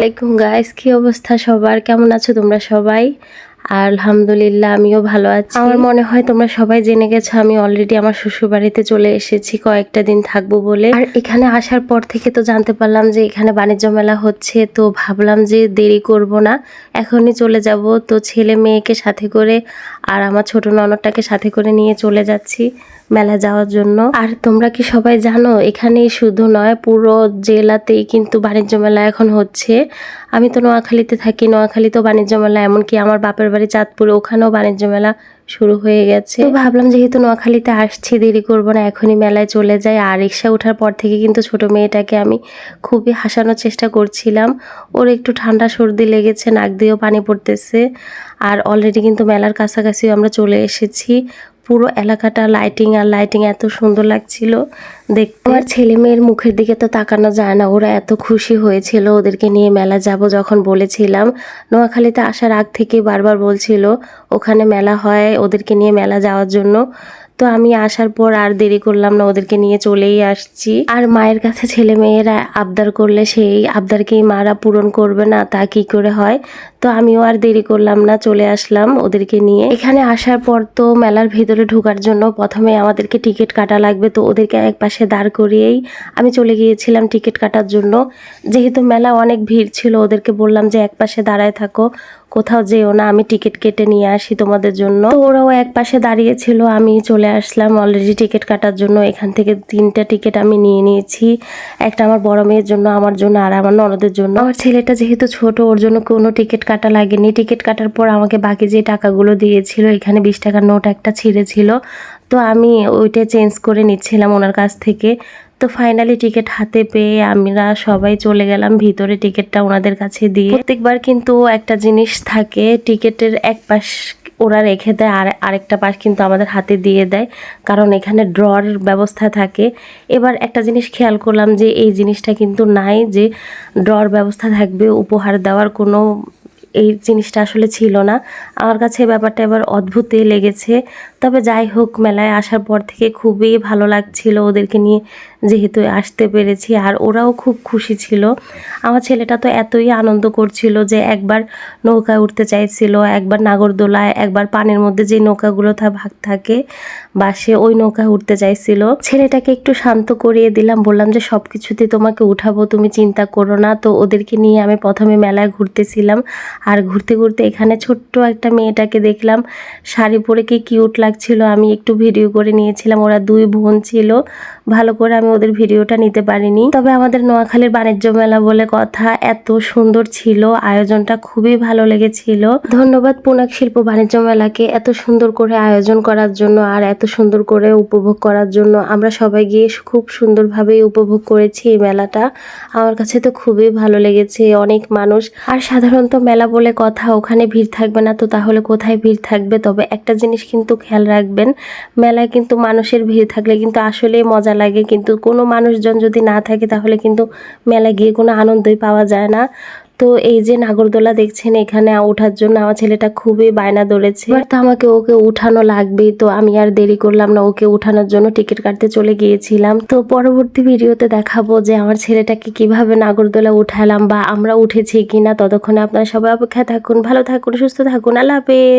আলাইকুম গাইস কি অবস্থা সবার? কেমন আছো তোমরা সবাই? আর আলহামদুলিল্লাহ, আমিও ভালো আছি। আমার মনে হয় তোমরা সবাই জেনে গেছো, আমি অলরেডি আমার শ্বশুর বাড়িতে চলে এসেছি, কয়েকটা দিন থাকব বলে। আর এখানে আসার পর থেকে তো জানতে পারলাম যে এখানে বাণিজ্য মেলা হচ্ছে, তো ভাবলাম যে দেরি করব না, এখনই চলে যাব। তো ছেলে মেয়েকে সাথে করে আর আমার ছোট ননদটাকে সাথে করে নিয়ে চলে যাচ্ছি মেলা যাওয়ার জন্য। আর তোমরা কি সবাই জানো, এখানেই শুধু নয়, পুরো জেলাতেই কিন্তু বাণিজ্য মেলা এখন হচ্ছে। আমি তো নোয়াখালীতে থাকি, নোয়াখালীতেও বাণিজ্য মেলা, এমনকি আমার বাপের বাড়ি চাঁদপুরে, ওখানেও বাণিজ্য মেলা শুরু হয়ে গেছে। ভাবলাম যেহেতু নোয়াখালীতে আসছি, দেরি করব না, এখনই মেলায় চলে যাই। আর রিক্সা ওঠার পর থেকে কিন্তু ছোট মেয়েটাকে আমি খুবই হাসানোর চেষ্টা করছিলাম। ওর একটু ঠান্ডা সর্দি লেগেছে, নাক দিয়েও পানি পড়তেছে। আর অলরেডি কিন্তু মেলার কাছাকাছি আমরা চলে এসেছি। পুরো এলাকাটা লাইটিং আর লাইটিং এত সুন্দর লাগছিল। দেখতে আমার ছেলে মেয়ের মুখের দিকে তো তাকানো যায় না, ওরা এত খুশি হয়েছিল। ওদেরকে নিয়ে মেলা যাব যখন বলেছিলাম। নোয়াখালীতে আসার আগ থেকে বারবার বলছিল, ওখানে মেলা হয়, ওদেরকে নিয়ে মেলা যাওয়ার জন্য। তো আমি আসার পর আর দেরি করলাম না, ওদেরকে নিয়ে চলেই আসছি। আর মায়ের কাছে ছেলে মেয়েরা আবদার করলে সেই আবদারকেই মারা পূরণ করবে না, তা কি করে হয়? তো আমিও আর দেরি করলাম না, চলে আসলাম ওদেরকে নিয়ে। এখানে আসার পর তো মেলার ভিতরে ঢোকার জন্য প্রথমে আমাদেরকে টিকিট কাটা লাগবে, তো ওদেরকে এক পাশে দাঁড় করিয়েই আমি চলে গিয়েছিলাম টিকিট কাটার জন্য। যেহেতু মেলা অনেক ভিড় ছিল, ওদেরকে বললাম যে এক পাশে দাঁড়ায় থাকো কোথাও যেও না, আমি টিকিট কেটে নিয়ে আসি তোমাদের জন্য। ওরাও এক পাশে দাঁড়িয়ে ছিল আমি চলে আসলাম। অলরেডি টিকিট কাটার জন্য এখান থেকে তিনটা টিকিট আমি নিয়ে নিয়েছি। একটা আমার বড় মেয়ের জন্য, আমার জন্য, আর আমার ননদের জন্য। আমার ছেলেটা যেহেতু ছোট, ওর জন্য কোনো টিকিট কাটা লাগেনি। টিকিট কাটার পর আমাকে বাকি যে টাকাগুলো দিয়েছিল, এখানে বিশ টাকার নোট একটা ছিঁড়েছিল। তো আমি ওইটা চেঞ্জ করে নিচ্ছিলাম ওনার কাছ থেকে। তো ফাইনালি টিকিট হাতে পেয়ে আমরা সবাই চলে গেলাম। ভিতরে টিকিটটা ওনাদের কাছে দিয়ে। প্রত্যেকবার কিন্তু একটা জিনিস থাকে, টিকিটের এক পাশ ওরা রেখে দেয়, আর আরেকটা পাশ কিন্তু আমাদের হাতে দিয়ে দেয়। কারণ এখানে ড্রর ব্যবস্থা থাকে। এবার একটা জিনিস খেয়াল করলাম যে এই জিনিসটা কিন্তু নাই যে ড্রর ব্যবস্থা থাকবে, উপহার দেওয়ার কোনো এই জিনিসটা আসলে ছিল না। আমার কাছে ব্যাপারটা এবার অদ্ভুতই লেগেছে। তবে যাই হোক, মেলায় আসার পর থেকে খুবই ভালো লাগছিল ওদেরকে নিয়ে, যেহেতু আসতে পেরেছি আর ওরাও খুব খুশি ছিল। আমার ছেলেটা তো এতই আনন্দ করছিল যে একবার নৌকায় উঠতে চাইছিল, একবার নাগরদোলায়, একবার পানির মধ্যে যে নৌকাগুলো ভাগ থাকে বা সে ওই নৌকায় উঠতে চাইছিল। ছেলেটাকে একটু শান্ত করিয়ে দিলাম, বললাম যে সব কিছুতে তোমাকে উঠাবো, তুমি চিন্তা করো না। তো ওদেরকে নিয়ে আমি প্রথমে মেলায় ঘুরতেছিলাম। আর ঘুরতে ঘুরতে এখানে ছোট্ট একটা মেয়েটাকে দেখলাম। শাড়ি পরে কি কিউট লাগছিল আমি একটু ভিডিও করে নিয়েছিলাম। ওরা দুই বোন ছিল। ভালো করে আমি ওদের ভিডিওটা নিতে পারিনি। তবে আমাদের নোয়াখালীর বাণিজ্য মেলা বলে কথা এত সুন্দর ছিল, আয়োজনটা খুবই ভালো লেগেছিল। ধন্যবাদ পুনাক শিল্প বাণিজ্য মেলাকে এত সুন্দর করে আয়োজন করার জন্য আর এত সুন্দর করে উপভোগ করার জন্য। আমরা সবাই গিয়ে খুব সুন্দরভাবেই উপভোগ করেছি এই মেলাটা। আমার কাছে তো খুবই ভালো লেগেছে, অনেক মানুষ। আর সাধারণত মেলা বলে কথা, ওখানে ভিড় থাকবে না তো তাহলে কোথায় ভিড় থাকবে? তবে একটা জিনিস কিন্তু খেয়াল রাখবেন, মেলায় কিন্তু মানুষের ভিড় থাকলে কিন্তু আসলেই মজা লাগে, কিন্তু কোনো মানুষজন যদি না থাকে তাহলে কিন্তু মেলায় গিয়ে কোনো আনন্দই পাওয়া যায় না। তো এই যে নাগরদোলা দেখছেন, এখানে ওঠার জন্য আমার ছেলেটা খুবই বায়না ধরেছে। তো আমাকে ওকে উঠানো লাগবেই, তো আমি আর দেরি করলাম না, ওকে উঠানোর জন্য টিকিট কাটতে চলে গিয়েছিলাম। তো পরবর্তী ভিডিওতে দেখাবো যে আমার ছেলেটাকে কীভাবে নাগরদোলা উঠালাম বা আমরা উঠেছি কিনা। ততক্ষণে আপনারা সবাই অপেক্ষা থাকুন, ভালো থাকুন, সুস্থ থাকুন, আল্লাহ হাফেজ।